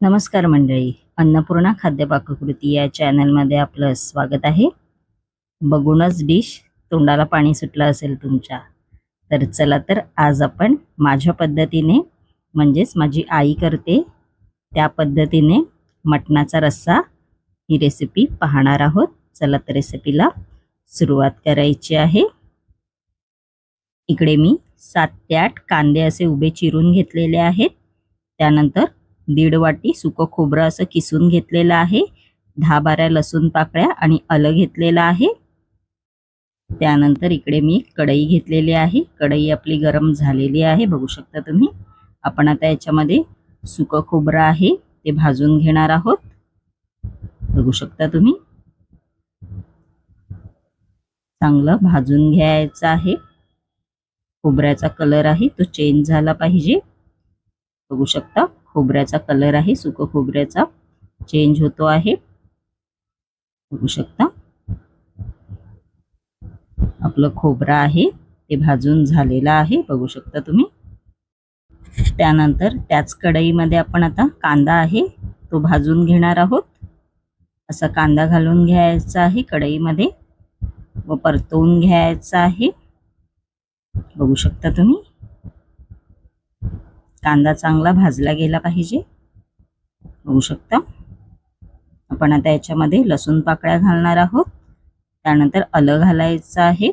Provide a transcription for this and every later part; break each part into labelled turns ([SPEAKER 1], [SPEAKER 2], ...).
[SPEAKER 1] नमस्कार मंडळी अन्नपूर्णा खाद्य पाककृती या चॅनलमध्ये आपलं स्वागत आहे. बघूनच डिश तोंडाला पाणी सुटलं असेल तुमच्या. तर चला तर आज आपण माझ्या पद्धतीने म्हणजेच माझी आई करते त्या पद्धतीने मटणाचा रस्सा ही रेसिपी पाहणार आहोत. चला तर रेसिपीला सुरुवात करायची आहे. इकडे मी सात ते आठ कांदे असे उभे चिरून घेतलेले आहेत. त्यानंतर दीड वाटी सुकं खोबरं असं किसून घेतलेलं आहे. दहा बारा लसूण पाकळ्या आणि आलं घेतलेलं आहे. त्यानंतर इकडे मी कढई घेतलेली आहे. कढई आपली गरम झालेली आहे. बघू शकता तुम्ही. आपण आता याच्यामध्ये सुकं खोबरं आहे ते भाजून घेणार आहोत. बघू शकता तुम्ही. चांगलं भाजून घ्यायचं आहे. खोबऱ्याचा कलर आहे. तो चेंज झाला पाहिजे. बघू शकता. खोबऱ्याचा कलर आहे सुक खोबऱ्याचा. चेंज होतो आहे. बघू शकता. आपलं खोबरं आहे ते भाजून झालेलं आहे. बघू शकता तुम्ही. त्यानंतर त्याच कढईमध्ये आपण आता कांदा आहे तो भाजून घेणार आहोत. असा कांदा घालून घ्यायचा आहे कढईमध्ये. व परतवून घ्यायचा आहे. बघू शकता तुम्ही. कांदा चांगला भाजला गेला पाहिजे. बघू शकता. आपण आता याच्यामध्ये लसूण पाकळ्या घालणार आहोत. त्यानंतर आलं घालायचं आहे.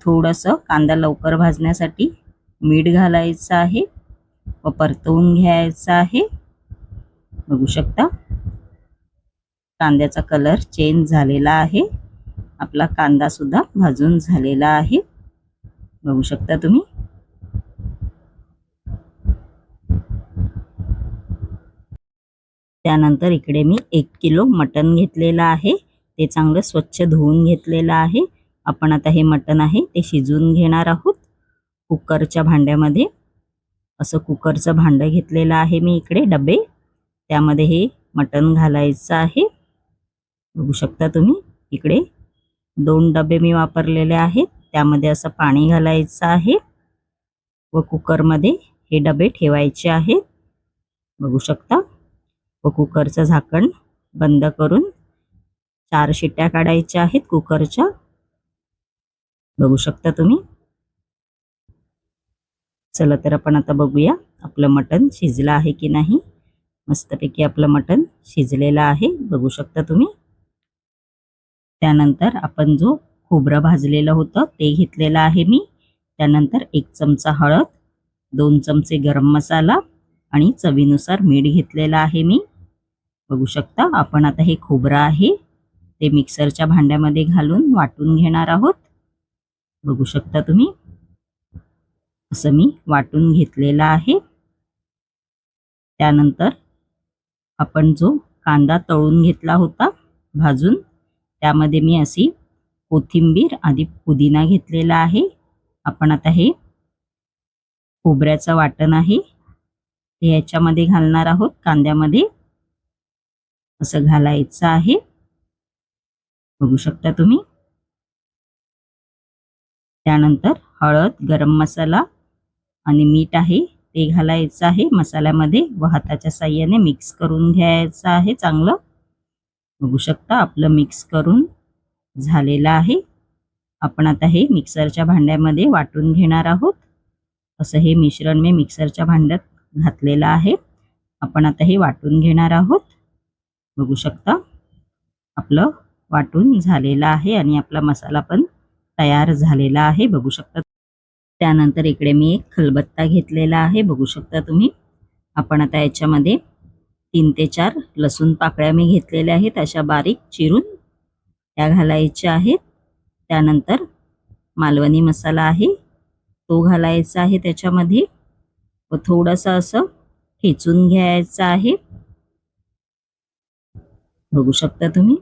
[SPEAKER 1] थोडंसं कांदा लवकर भाजण्यासाठी मीठ घालायचं आहे. व परतवून घ्यायचं आहे. बघू शकता. कांद्याचा कलर चेंज झालेला आहे. आपला कांदा सुद्धा भाजून झालेला आहे. बघू शकता तुम्ही. त्यानंतर इकडे मी एक किलो मटन घेतलेलं आहे. ते चांगलं स्वच्छ धुवून घेतलेलं आहे. आपण आता हे मटन आहे ते शिजवून घेणार आहोत. कुकरच्या भांड्यामध्ये असं कुकरचं भांडं घेतलेलं आहे मी इकडे डबे. त्यामध्ये हे मटन घालायचं आहे. बघू शकता तुम्ही इकडे दोन डबे मी वापरलेले आहेत. त्यामध्ये असं पाणी घालायचं आहे व कुकरमध्ये हे डबे ठेवायचे आहेत. बघू शकता. व कुकरचं झाकण बंद करून चार शिट्ट्या काढायच्या आहेत कुकरच्या. बघू शकता तुम्ही. चला तर आपण आता बघूया आपलं मटण शिजलं आहे की नाही. मस्तपैकी आपलं मटण शिजलेलं आहे. बघू शकता तुम्ही. त्यानंतर आपण जो खोबरं भाजलेलं होतं ते घेतलेलं आहे मी. त्यानंतर एक चमचा हळद दोन चमचे गरम मसाला आणि चवीनुसार मीठ घेतलेलं आहे मी. बघू शकता. आपण आता हे खोबरं आहे ते मिक्सरच्या भांड्यामध्ये घालून वाटून घेणार आहोत. बघू शकता तुम्ही. असं मी वाटून घेतलेलं आहे. त्यानंतर आपण जो कांदा तळून घेतला होता भाजून त्यामध्ये मी अशी कोथिंबीर आधी पुदिना घेतलेला आहे. आपण आता हे खोबऱ्याचं वाटण आहे. ते याच्यामध्ये घालणार आहोत कांद्यामध्ये. असं घालायचं आहे. बघू शकता तुम्ही. त्यानंतर हळद गरम मसाला आणि मीठ आहे ते घालायचं आहे. मसाल्यामध्ये व हाताच्या साह्याने मिक्स करून घ्यायचं आहे चांगलं. बघू शकता आपलं मिक्स करून झालेलं आहे. आपण आता हे मिक्सरच्या भांड्यामध्ये वाटून घेणार आहोत. असं हे मिश्रण मी मिक्सरच्या भांड्यात घातलेलं आहे. आपण आता हे वाटून घेणार आहोत. बघू शकता. आपलं वाटून झालेलं आहे आणि आपला मसाला पण तयार झालेला आहे बघू शकता. त्यानंतर इकडे मी एक खलबत्ता घेतलेला आहे बघू शकता तुम्ही. आपण आता याच्यामध्ये तीन ते चार लसूण पाकळ्या मी घेतलेल्या आहेत अशा बारीक चिरून त्या घालायच्या आहेत. त्यानंतर मालवणी मसाला आहे तो घालायचा आहे त्याच्यामध्ये. व थोडंसं असं ठेचून घ्यायचं आहे. बघू शकता तुम्ही.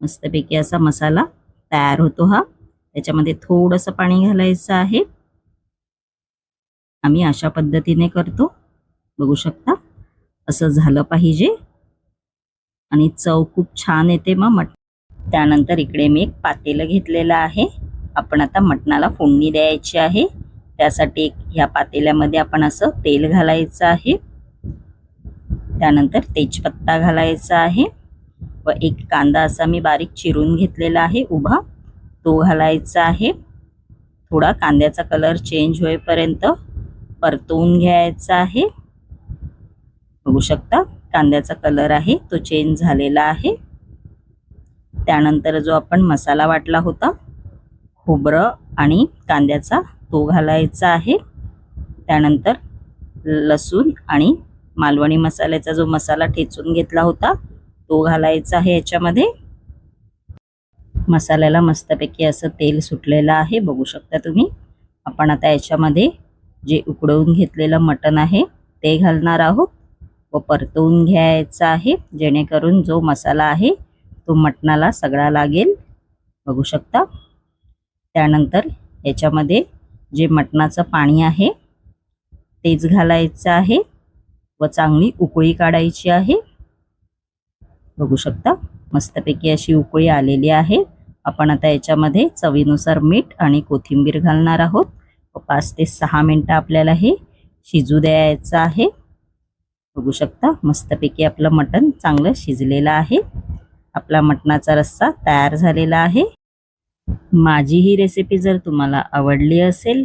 [SPEAKER 1] मस्तपैकी असा मसाला तयार होतो हा. त्याच्यामध्ये थोडंसं पाणी घालायचं आहे. आम्ही अशा पद्धतीने करतो. बघू शकता. असं झालं पाहिजे. आणि चव खूप छान येते मग मट त्यानंतर इकडे मी एक पातेलं घेतलेलं आहे. आपण आता मटणाला फोडणी द्यायची आहे. त्यासाठी एक ह्या पातेल्यामध्ये आपण असं तेल घालायचं आहे. त्यानंतर तेजपत्ता घालायचा आहे. व एक कांदा असा मी बारीक चिरून घेतलेला आहे उभा. तो घालायचा आहे. थोडा कांद्याचा कलर चेंज होईपर्यंत परतवून घ्यायचा आहे. बघू शकता कांद्याचा कलर आहे तो चेंज झालेला आहे. त्यानंतर जो आपण मसाला वाटला होता खोबरं आणि कांद्याचा तो घालायचा आहे. त्यानंतर लसूण आणि मालवणी मसाल्याचा जो मसाला ठेचून घेतला होता तो घालायचा आहे याच्यामध्ये. मसाल्याला मस्तपैकी असं तेल सुटलेलं आहे बघू शकता तुम्ही. आपण आता याच्यामध्ये जे उकडवून घेतलेलं मटण आहे ते घालणार आहोत. व परतवून घ्यायचं आहे जेणेकरून जो मसाला आहे तो मटणाला सगळा लागेल. बघू शकता. त्यानंतर याच्यामध्ये जे मटणाचं पाणी आहे तेच घालायचं आहे. व चांगली उकळी काढायची आहे. बघू शकता. मस्तपैकी अशी उकळी आलेली आहे. आपण आता याच्यामध्ये चवीनुसार मीठ आणि कोथिंबीर घालणार आहोत. पाच ते सहा मिनटं आपल्याला हे शिजू द्यायचं आहे. बघू शकता मस्तपैकी आपलं मटण चांगलं शिजलेलं आहे. आपला मटणाचा रस्सा तयार झालेला आहे. माझी ही रेसिपी जर तुम्हाला आवडली असेल